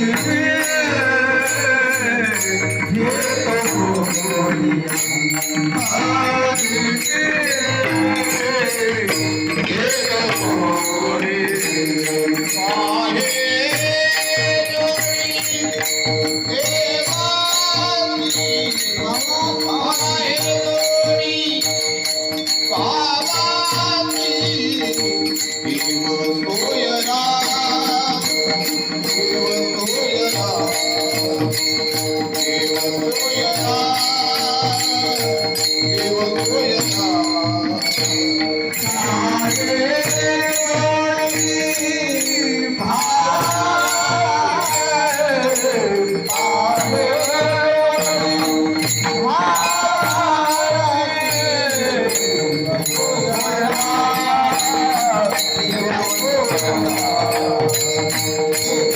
you. Thank you.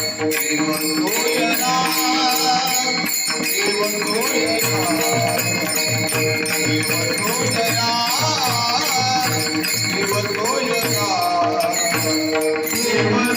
गोयोयो Shiv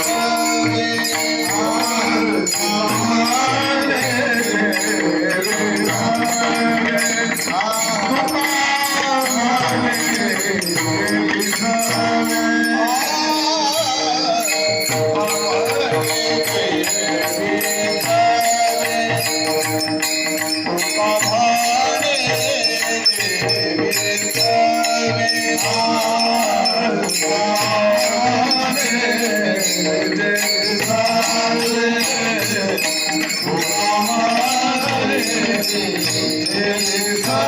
Thank Hare